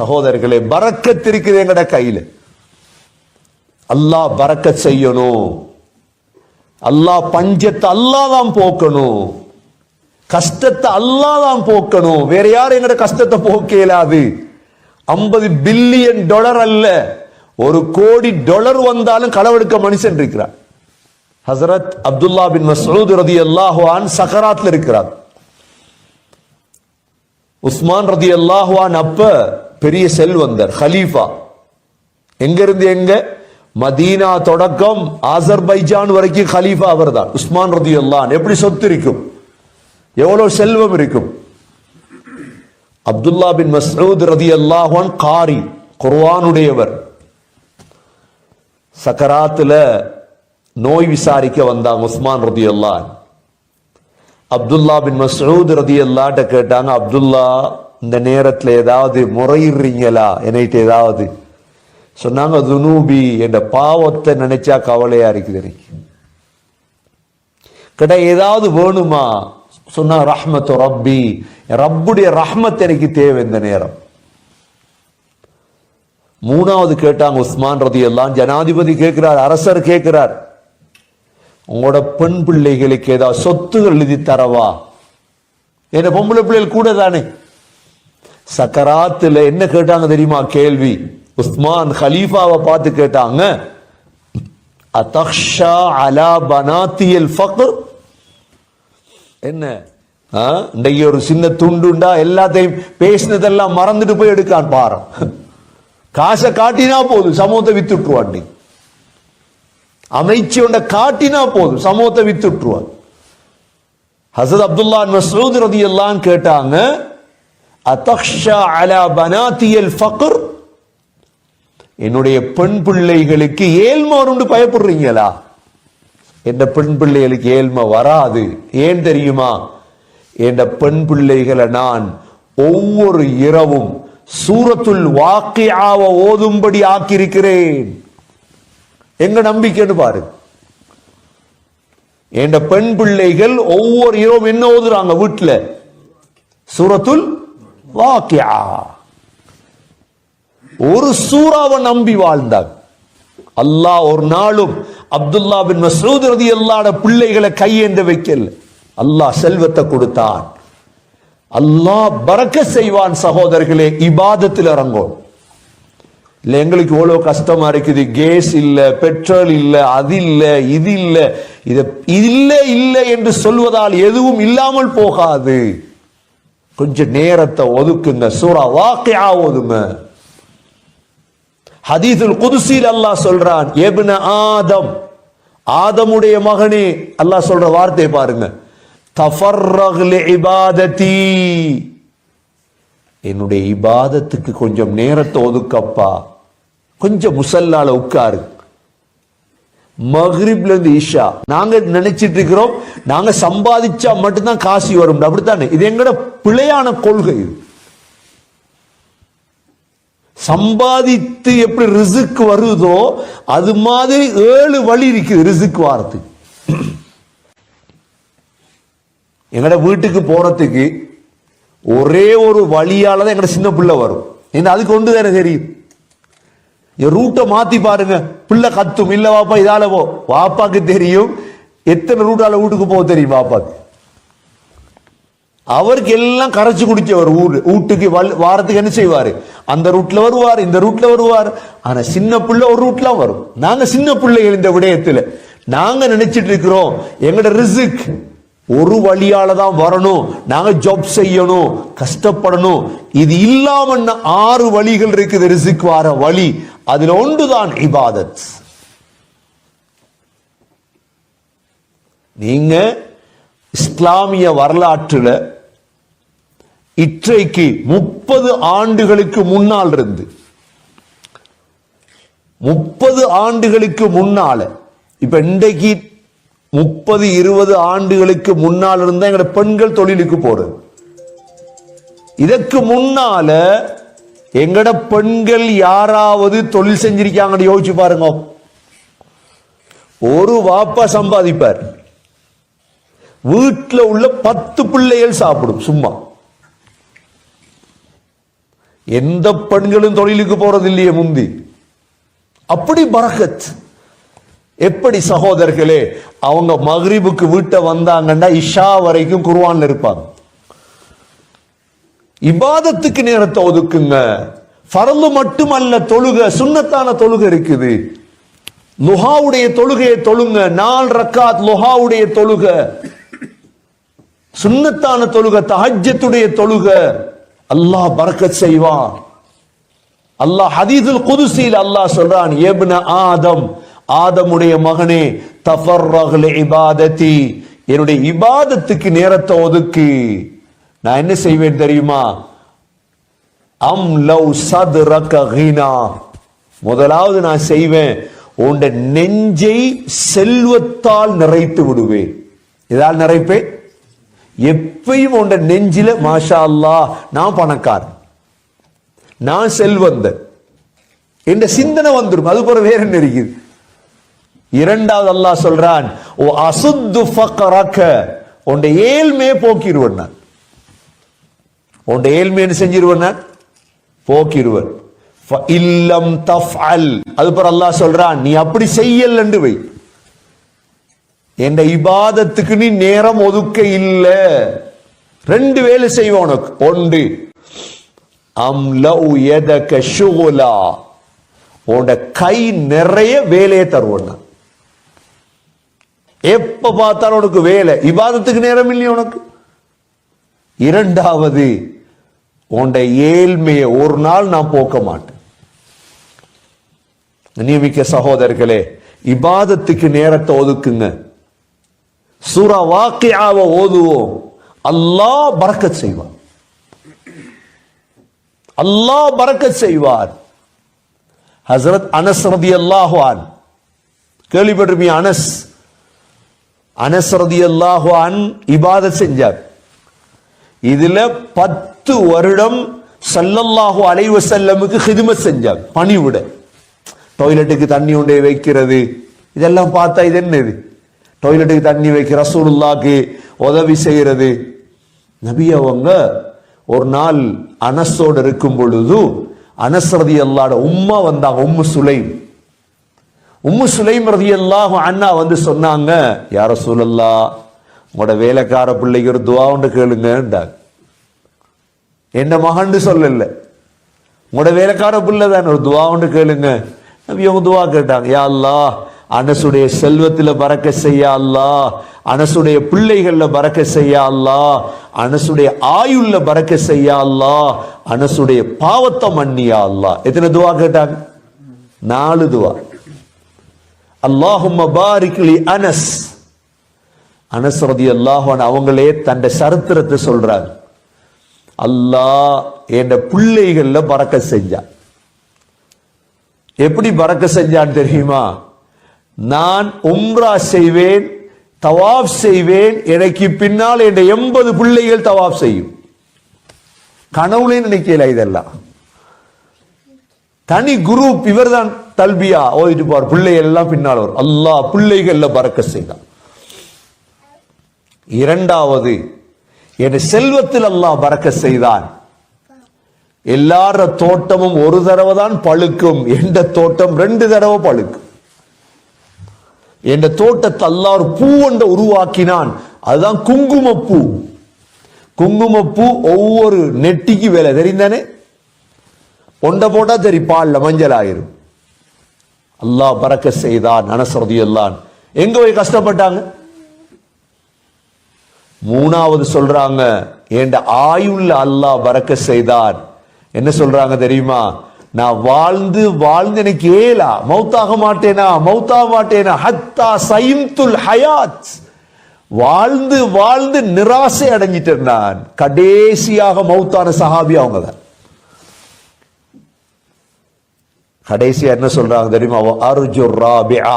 சகோதரர்களே பறக்கத்திருக்குது எங்கட கையில. அல்லாஹ் பறக்க செய்யணும். அல்லாஹ் பஞ்சத்தை அல்லாஹ் தான் போக்கணும். கஷ்டத்தை அல்லாஹ் தான் போக்கணும். வேற யாரும் எங்கட கஷ்டத்தை போக்க இயலாது ஐம்பது பில்லியன் டாலர் அல்ல. ஒரு கோடி டாலர் வந்தாலும் களவெடுக்க மனுஷன் இருக்கிறார் ஹசரத் அப்துல்லா பின் மசூத் ரதி அல்லாஹுவான் சக்கராத்ல இருக்கிறார். உஸ்மான் ரதி அல்லாஹுவான் அப்ப பெரிய செல்வந்தர் ஹலீஃபா எங்க இருந்து எங்க? மதீனா தொடக்கம் ஆசர்பைஜான் வரைக்கும் ஹலீஃபா அவர்தான். உஸ்மான் ரதி அல்லான் எப்படி சொத்து இருக்கும்? எவ்வளவு செல்வம் இருக்கும்? அப்துல்லா பின் மஸ்ஊத் ரதி அல்லாஹான் காரி குர்வானுடையவர் சக்கராத்துல நோய் விசாரிக்க வந்தாங்க உஸ்மான் ரதி அல்லான் அப்துல்லா பின் மஸ்ஊத் ரதி அல்லாட்ட கேட்டாங்க அப்துல்லா இந்த நேரத்தில் ஏதாவது முறையிடுறீங்களா? என்னைட்டு ஏதாவது? சொன்னாங்க துனூபி என்ற பாவத்தை நினைச்சா கவலையா இருக்குது எனக்கு. கிட்ட ஏதாவது வேணுமா? சொன்னா ரஹ்மத்து ரப்பி ரப்புடைய ரஹ்மத் எனக்கு தேவை இந்த நேரம். மூணாவது கேட்டாங்க உஸ்மான் ரதி எல்லாம் ஜனாதிபதி கேட்கிறார் அரசர் கேட்கிறார். உங்களோட பெண் பிள்ளைகளுக்கு ஏதாவது சொத்துகள் எழுதி தரவா? என்ன பொம்பளை பிள்ளைகள் கூட தானே? சக்கராத்துல என்ன கேட்டாங்க தெரியுமா? கேள்வி. உஸ்மான் ஹலீஃபாவை பார்த்து கேட்டாங்க. அதக்ஷா அலா பனாத்தியல் ஃபக்ர்? என்ன? இன்றைக்கு ஒரு சின்ன துண்டுண்டா எல்லாத்தையும் பேசினதெல்லாம் மறந்துட்டு போய் எடுக்கான் பாரம் காசை காட்டினா போதும் சமூகத்தை வித்துட்டுருவான் நீ. அமைச்சியோட உண்ட காட்டினா போதும் சமூகத்தை வித்துட்டுருவான் ஹசத் அப்துல்லா மசூத் ரதி எல்லாம் கேட்டாங்க அதக்ஷா அலா பனாத்தியல் ஃபக்ர்? என்னுடைய பெண் பிள்ளைகளுக்கு ஏழ்மை வரும்னு பயப்படுறீங்களா? என் பெண் பிள்ளைகளுக்கு ஏழ்மை வராது. ஏன் தெரியுமா? என்ற பெண் பிள்ளைகளை நான் ஒவ்வொரு இரவும் சூரத்துள் வாக்கியாவ ஓதும்படி ஆக்கியிருக்கிறேன். எங்க நம்பிக்கைன்னு பாரு. என்ற பெண் பிள்ளைகள் ஒவ்வொரு இரவும் என்ன ஓதுறாங்க வீட்டில் சூரத்துல் வாக்கியா. ஒரு சூறாவை நம்பி வாழ்ந்தாங்க அல்லாஹ் ஒரு நாளும் அப்துல்லா பின் மசூத் ரதி அல்லாட பிள்ளைகளை கையேந்த வைக்கல. அல்லாஹ் செல்வத்தை கொடுத்தான். அல்லாஹ் பறக்க செய்வான் சகோதரர்களே இபாதத்தில் இறங்கும் இல்ல எங்களுக்கு இவ்வளவு கஷ்டமா இருக்குது. கேஸ் இல்ல பெட்ரோல் இல்ல அது இல்ல இது இல்ல. இது இல்ல இல்லை என்று சொல்வதால் எதுவும் இல்லாமல் போகாது. கொஞ்சம் நேரத்தை ஒதுக்குங்க. சூரா வாக்கியா ஒதுங்க. ஹதீதுல் குதுசில் அல்லாஹ் சொல்றான் எபின ஆதம். ஆதமுடைய மகனே அல்லாஹ் சொல்ற வார்த்தை பாருங்க. தஃபர்ரக் லி என்னுடைய இபாதத்துக்கு கொஞ்சம் நேரத்தை ஒதுக்கப்பா. கொஞ்சம் முசல்லால உட்காரு. மஹ்ரிப்ல இருந்து ஈஷா நாங்க நினைச்சிட்டு இருக்கிறோம் நாங்க சம்பாதிச்சா மட்டும்தான் காசி வரும். அப்படித்தானே? இது எங்கட பிழையான கொள்கை. சம்பாதித்து எப்படி ரிசுக்கு வருதோ அது மாதிரி ஏழு வழி இருக்குது ரிசுக்கு வாரத்துக்கு. எங்கட வீட்டுக்கு போறதுக்கு ஒரே ஒரு வழியால தான் எங்கட சின்ன பிள்ளை வரும். என்ன அதுக்கு ஒன்று தானே தெரியும். ரூட்டை மாத்தி பாருங்க. பிள்ளை கத்தும். இல்ல வாப்பா இதால போ. வாப்பாக்கு தெரியும். எத்தனை ரூட்டால வீட்டுக்கு போக தெரியும் வாப்பாக்கு. அவருக்கு எல்லாம் கரைச்சு குடிச்சவர் ஊர். வீட்டுக்கு வாரத்துக்கு என்ன செய்வாரு? அந்த ரூட்ல வருவார் இந்த ரூட்ல வருவார். ஆனா சின்ன பிள்ளை ஒரு ரூட்ல வரும். நாங்க சின்ன பிள்ளைகள் இந்த விடயத்துல நாங்க நினைச்சிட்டு இருக்கிறோம் எங்கட ரிசிக் ஒரு வழியால தான் வரணும். நாங்க ஜாப் செய்யணும் கஷ்டப்படணும். இது இல்லாம ஆறு வழிகள் இருக்குது ரிசிக் வார வழி. அதில் ஒன்றுதான் இபாதத். நீங்க இஸ்லாமிய வரலாற்றுல இற்றைக்கு முப்பது ஆண்டுகளுக்கு முன்னால் இருந்து முப்பது ஆண்டுகளுக்கு முன்னால இப்ப இன்றைக்கு முப்பது இருபது ஆண்டுகளுக்கு முன்னால் இருந்தா எங்களோட பெண்கள் தொழிலுக்கு போறது. இதற்கு முன்னால எங்கட பெண்கள் யாராவது தொழில் செஞ்சிருக்காங்கன்னு யோசிச்சு பாருங்க. ஒரு வாப்பா சம்பாதிப்பார். வீட்டுல உள்ள பத்து பிள்ளைகள் சாப்பிடும் சும்மா. எந்த பெண்களும் தொழிலுக்கு போறது இல்லையே முந்தி. அப்படி பரகத். எப்படி சகோதரர்களே அவங்க மகரிபுக்கு வீட்டை வந்தாங்கன்னா இஷா வரைக்கும் குருவான் இருப்பாங்க. இபாதத்துக்கு நேரத்தை ஒதுக்குங்க. ஃபரலு மட்டுமல்ல தொழுக சுண்ணத்தான தொழுக இருக்குது. லுஹாவுடைய தொழுகையை தொழுங்க. நால் ரக்காத் லுஹாவுடைய தொழுக. சுண்ணத்தான தொழுக தஹஜத்துடைய தொழுக. அல்லாஹ் பறக்க செய்வான். அல்லாஹ் ஹதீதுல் குதுசியில் அல்லாஹ் சொல்றான் எப்ன ஆதம் ஆதமுடைய மகனே தஃபர் இபாதத்தி. என்னுடைய இபாதத்துக்கு நேரத்தை ஒதுக்கு. நான் என்ன செய்வேன் தெரியுமா? அம் லவ் சத்ரக கினா முதலாவது நான் செய்வேன் உண்ட நெஞ்சை செல்வத்தால் நிறைத்து விடுவேன். இதால் நிறைப்பேன்? எப்பயும் உண்ட நெஞ்சில மாஷா அல்லாஹ் நான் பணக்காரன். நான் செல்வந்தன். என்ற சிந்தனை வந்துடும் அது போல வேற என்ன இருக்குது? இரண்டாவது அல்லாஹ் சொல்றான் ஓ அசுத்து ஃபக்கரக்க உண்ட ஏழ்மையை போக்கிடுவேன் நான். உன்ட ஏழ்மையை செஞ்சிருவன் நான் போக்கிடுவன் இல்லம் தஃப் அல் அது பிற அல்லாஹ் சொல்றான் நீ அப்படி செய்யல் என்று வை. என் இபாதத்துக்கு நீ நேரம் ஒதுக்க இல்ல. ரெண்டு வேலை செய்வோம் உனக்கு. ஒன்று அம் லவ் எதக ஷுகுலா. உன்னோட கை நிறைய வேலையை தருவோம் எப்ப பார்த்தாலும் உனக்கு வேலை. இபாதத்துக்கு நேரம் இல்லையா உனக்கு? இரண்டாவது உன்ட ஏழ்மையை ஒரு நாள் நான் போக்க மாட்டேன். நியமிக்க சகோதரர்களே இபாதத்துக்கு நேரத்தை ஒதுக்குங்க. சூரா வாக்கியாவை ஓதுவோம். அல்லாஹ் பறக்க செய்வார். அல்லாஹ் பறக்க செய்வார். ஹசரத் அனஸ் ரதி அல்லாஹான் கேள்விப்பட்டிருப்பீங்க அனஸ்? அனஸ் ரதி அல்லாஹான் இபாதத் செஞ்சார். இதுல பத்து வருடம் சல்லல்லாஹு அலைவ செல்லமுக்கு ஹிதுமத் பணி பணிவிட. டாய்லெட்டுக்கு தண்ணி கொண்டே வைக்கிறது. இதெல்லாம் பார்த்தா இது என்னது? டாய்லெட்டுக்கு தண்ணி வைக்க ரசூலுல்லாக்கு உதவி செய்யறது நபி அவங்க ஒரு நாள் அனசோடு இருக்கும் பொழுது அனஸ் அல்லாட உம்மா வந்தாங்க உம்மு சுலைம். உம்மு சுலைம் ரதி அல்லாஹ் அண்ணா வந்து சொன்னாங்க யார சூழல்லா உங்களோட வேலைக்கார பிள்ளைக்கு ஒரு துவா ஒன்று கேளுங்கன்றாங்க என்ன மகன்னு சொல்லல உங்களோட வேலைக்கார பிள்ளை தானே ஒரு துவா ஒன்று கேளுங்க இவங்க துவா கேட்டாங்க யா அல்லாஹ் அனசுடைய செல்வத்தில் பறக்க செய்ய அல்லா அனசுடைய பிள்ளைகள்ல பறக்க செய்ய அல்லா அனசுடைய ஆயுள்ல பறக்க செய்ய அல்லா அனசுடைய பாவத்தை மன்னியா அல்லாஹ் எத்தனை துவா கேட்டாங்க நாலு துவா அல்லாஹும் பாரிக்லி அனஸ் அனஸ் ரதி அல்லாஹான் அவங்களே தன்னை சரித்திரத்தை சொல்றாங்க அல்லாஹ் என் பிள்ளைகள்ல பறக்க செஞ்சான் எப்படி பறக்க செஞ்சான் தெரியுமா? நான் உம்ரா செய்வேன் தவாப் செய்வேன் எனக்கு பின்னால் என் எண்பது பிள்ளைகள் தவாப் செய்யும். கனவுலே நினைக்கல இதெல்லாம். தனி குரூப் இவர்தான் தல்பியா. ஓதிட்டு போவார் பிள்ளைகள் எல்லாம் பின்னால் வரும். அல்லாஹ் பிள்ளைகள்ல பறக்க செய்தான். இரண்டாவது என் செல்வத்தில் அல்லாஹ் பறக்க செய்தான். எல்லார தோட்டமும் ஒரு தடவை தான் பழுக்கும். எந்த தோட்டம்? ரெண்டு தடவை பழுக்கும். என்ற தோட்டத்தை அல்லாஹ் ஒரு பூ ஒன்றை உருவாக்கினான். அதுதான் குங்குமப்பூ. குங்குமப்பூ ஒவ்வொரு நெட்டிக்கு வேலை தெரிந்தானே ஒண்ட போட்டா சரி பால்ல மஞ்சள் ஆயிரும். அல்லாஹ் பறக்க செய்தான் அனசரதியெல்லாம் எங்க போய் கஷ்டப்பட்டாங்க? மூணாவது சொல்றாங்க என் ஆயுள்ள அல்லாஹ் வரக்க செய்தான் என்ன சொல்றாங்க தெரியுமா? நான் வாழ்ந்து வாழ்ந்து எனக்கு ஏலா மௌத்தாக மாட்டேனா மௌத்தாக மாட்டேனா ஹத்தா சயிம்துல் ஹயாத். வாழ்ந்து வாழ்ந்து நிராசை அடைஞ்சிட்டேன் நான். கடைசியாக மௌத்தான சஹாபி அவங்க தான் கடைசியா என்ன சொல்றாங்க தெரியுமா? அர்ஜு ராபியா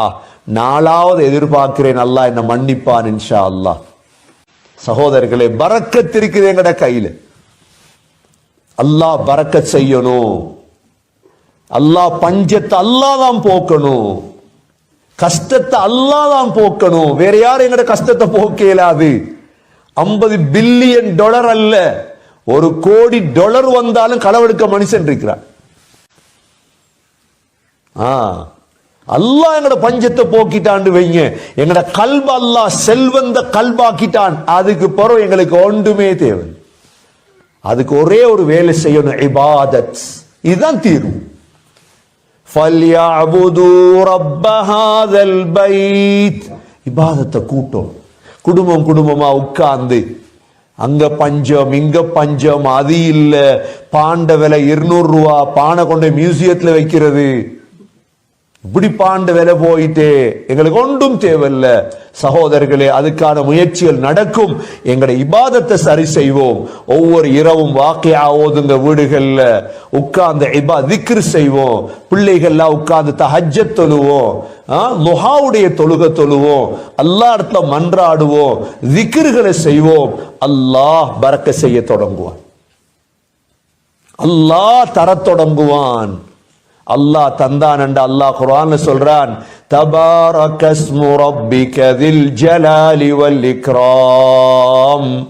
நாலாவது எதிர்பார்க்கிறேன் அல்லாஹ் என்ன மன்னிப்பான் இன்ஷா அல்லாஹ். சகோதரர்களே பறக்கத் இருக்குது எங்கட கையில. அல்லாஹ் பறக்க செய்யணும். அல்லாஹ் பஞ்சத்தை அல்லாஹ் தான் போக்கணும். கஷ்டத்தை அல்லாஹ் தான் போக்கணும். வேற யாரும் எங்கட கஷ்டத்தை போக்க இயலாது. ஐம்பது பில்லியன் டாலர் அல்ல. ஒரு கோடி டாலர் வந்தாலும் களவெடுக்க மனுஷன் இருக்கிறான். ஆ. அல்லாஹ் எங்கட பஞ்சத்தை போக்கிட்டாண்டு வைங்க. எங்கட கல்வ அல்லாஹ் செல்வந்த கல்வாக்கிட்டான் அதுக்கு பிறகு எங்களுக்கு ஒன்றுமே தேவை அதுக்கு ஒரே ஒரு வேலை செய்யணும் இபாதத். இதுதான் தீர்வு. இபாதத்தை கூட்டம். குடும்பம் குடும்பமா உட்கார்ந்து அங்க பஞ்சம் இங்க பஞ்சம் அது இல்லை. பாண்ட விலை இருநூறு ரூபா பானை கொண்ட மியூசியத்துல வைக்கிறது. இப்படி பாண்டு விலை போயிட்டே. எங்களுக்கு ஒன்றும் தேவையில்ல. சகோதரர்களே அதுக்கான முயற்சிகள் நடக்கும். எங்களை இபாதத்தை சரி செய்வோம். ஒவ்வொரு இரவும் வாக்கையா ஓதுங்க வீடுகள்ல உட்கார்ந்து இபா திக்ரு செய்வோம். பிள்ளைகள்லாம் உட்கார்ந்து தஹஜ தொழுவோம். ஆ, தொழுக தொழுவோம். அல்லா இடத்துல மன்றாடுவோம். திக்ருகளை செய்வோம். அல்லாஹ் பறக்க செய்ய தொடங்குவான். அல்லாஹ் தர தொடங்குவான். அல்லாஹ் தந்தான் என்று அல்லாஹ் குரான் சொல்றான் தபாரகஸ்மு ரப்பிக தில் ஜலாலி வல் இக்ராம்.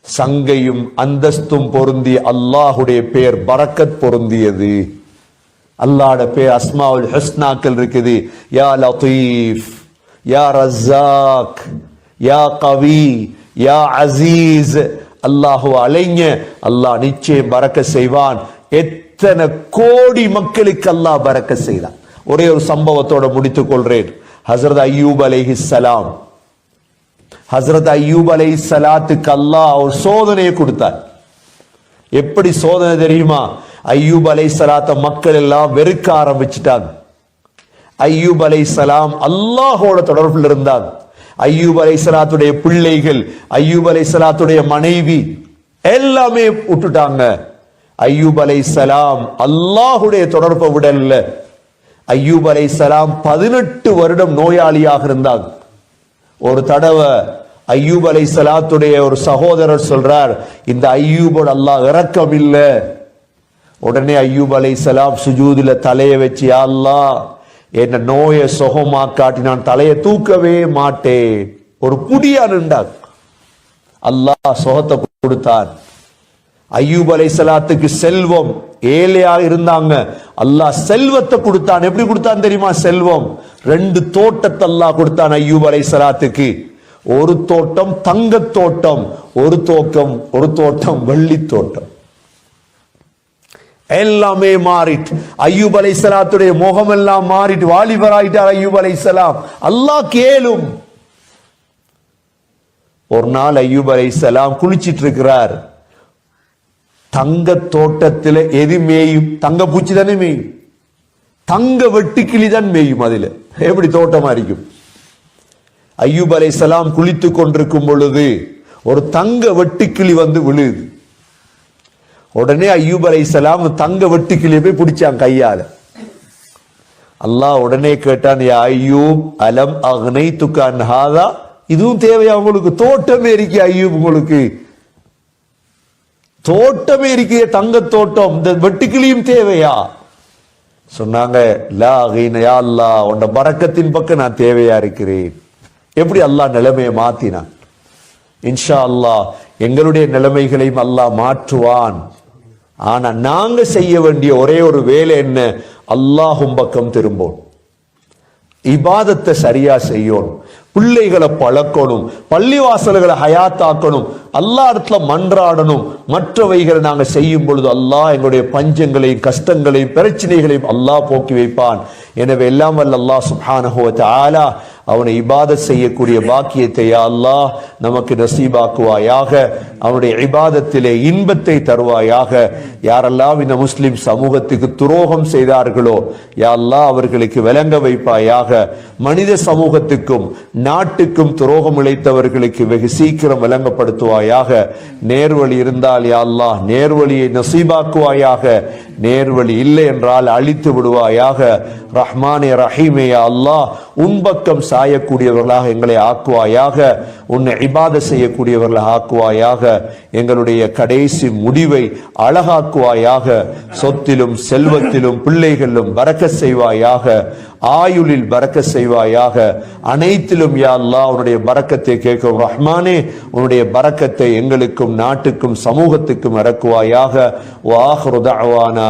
சங்கையும் அந்தஸ்தும் பொருந்திய அல்லாஹுடைய பேர் பரக்கத் பொருந்தியது. அல்லாட பேர் அஸ்மாவுல் ஹஸ்னாக்கள் இருக்குது. யா லத்தீஃப் யா ரஸாக் யா கவி யா அசீஸ். அல்லாஹு அலைங்க அல்லாஹ் நிச்சயம் பறக்க செய்வான். எத் எத்தனை கோடி மக்களுக்கு அல்லாஹ் பறக்க செய்தான். ஒரே ஒரு சம்பவத்தோட முடித்துக் கொள்றேன் ஹசரத் அய்யூப் சலாம். ஹசரத் அய்யூப் சலாத்துக்கு அல்லாஹ் ஒரு சோதனையை கொடுத்தார். எப்படி சோதனை தெரியுமா? அய்யூப் சலாத்த மக்கள் எல்லாம் வெறுக்க ஆரம்பிச்சிட்டாங்க. அய்யூபலைஹி சலாம் அல்லாஹோட தொடர்பில் இருந்தாங்க. அய்யூபலை சலாத்துடைய பிள்ளைகள் அய்யூப அலை சலாத்துடைய மனைவி எல்லாமே விட்டுட்டாங்க. அய்யூபலை சலாம் அல்லாஹுடைய தொடர்பை விடல அலை சலாம் பதினெட்டு வருடம் நோயாளியாக இருந்தாங்க. ஒரு தடவை ஐயூப் அலை சலாத்துடைய ஒரு சகோதரர் சொல்றார் இந்த ஐயூபோட அல்லாஹ் இறக்கம் இல்ல. உடனே ஐயூப் அலை சலாம் சுஜூதுல தலையை வச்சு அல்லா அல்லாஹ் என்ன நோயை சுகமாக்காட்டி நான் தலையை தூக்கவே மாட்டேன். ஒரு புடியா நின்றார் அல்லாஹ் சுகத்தை கொடுத்தான். அய்யூபலை அலை சலாத்துக்கு செல்வம். ஏழையா இருந்தாங்க. அல்லாஹ் செல்வத்தை கொடுத்தான். எப்படி கொடுத்தான் தெரியுமா? செல்வம். ரெண்டு தோட்டத்தை அல்லாஹ் கொடுத்தான் அய்யூபலை அலை சலாத்துக்கு ஒரு தோட்டம் தங்கத் தோட்டம் ஒரு தோட்டம் ஒரு தோட்டம் வெள்ளி தோட்டம். எல்லாமே மாறிட்டு அய்யூப் அலை சலாத்துடைய முகம் எல்லாம் மாறிட்டு வாலிபராயிட்டார் அய்யூப் அலை சலாம் அல்லாஹ் கேளும் ஒரு நாள் அய்யூப் அலை சலாம் குளிச்சிட்டு இருக்கிறார். தங்க தோட்டத்துல எது மேயும்? தங்க பூச்சி தானே மேயும். தங்க வெட்டுக்கிளி தான் மேயும் அதுல. எப்படி தோட்டமா இருக்கும்? ஐயூப் அலைசலாம் குளித்து கொண்டிருக்கும் பொழுது ஒரு தங்க வெட்டுக்கிளி வந்து விழுது. உடனே ஐயூப் அலைஹிஸ்ஸலாம் தங்க வெட்டுக்கிளியை போய் பிடிச்சான் கையால. அல்லாஹ் உடனே கேட்டான் ஐயூப் அலம் அக்னை துக்கான் ஹாதா? இதுவும் தேவையா உங்களுக்கு? தோட்டமே இருக்கு ஐயூப் உங்களுக்கு. தோட்டமே இருக்கிற தங்க தோட்டம் இந்த வெட்டுக்கிளியும் தேவையா? சொன்னாங்க லா அல்லாஹ் உன்ட பக்கம் நான் தேவையா இருக்கிறேன். எப்படி அல்லாஹ் நிலைமையை மாத்தினான்? இன்ஷா அல்லாஹ் எங்களுடைய நிலைமைகளையும் அல்லாஹ் மாற்றுவான். ஆனா நாங்க செய்ய வேண்டிய ஒரே ஒரு வேலை என்ன? அல்லாஹும் பக்கம் திரும்போம் இபாதத்தை சரியா செய்யணும். பிள்ளைகளை பழக்கணும் பள்ளிவாசல்களை ஹயாத்தாக்கணும் அல்லா இடத்துல மன்றாடணும். மற்றவைகளை நாங்க செய்யும் பொழுது அல்லாஹ் எங்களுடைய பஞ்சங்களையும் கஷ்டங்களையும் பிரச்சனைகளையும் அல்லாஹ் போக்கி வைப்பான். எனவே எல்லாம் வல்ல அல்லாஹ் சுப்ஹானஹு ஆலா அவனை இபாதத் செய்யக்கூடிய பாக்கியத்தை அல்லாஹ் நமக்கு நசீபாக்குவாயாக. அவனுடைய இபாதத்திலே இன்பத்தை தருவாயாக. யாரெல்லாம் இந்த முஸ்லிம் சமூகத்துக்கு துரோகம் செய்தார்களோ யா அவர்களுக்கு விளங்க வைப்பாயாக. மனித சமூகத்துக்கும் நாட்டுக்கும் துரோகம் இழைத்தவர்களுக்கு வெகு சீக்கிரம் விளங்கப்படுத்துவாயாக. நேர்வழி இருந்தால் யா அல்லாஹ் நேர்வழியை நசீபாக்குவாயாக. நேர்வழி இல்லை என்றால் அழித்து விடுவாயாக. ரஹ்மானே ரஹீமே அல்லாஹ் உன் பக்கம் சாயக்கூடியவர்களாக எங்களை ஆக்குவாயாக. உன்னை இபாத செய்யக்கூடியவர்களாக ஆக்குவாயாக. எங்களுடைய கடைசி முடிவை அழகாக்குவாயாக. சொத்திலும் செல்வத்திலும் பிள்ளைகளிலும் வரக்க செய்வாயாக. ஆயுளில் பறக்க செய்வாயாக. அனைத்திலும் யா அல்லா உன்னுடைய பறக்கத்தை கேட்கும். ரஹ்மானே உன்னுடைய பறக்கத்தை எங்களுக்கும் நாட்டுக்கும் சமூகத்துக்கும் இறக்குவாயாக. வாஹ்ருதானா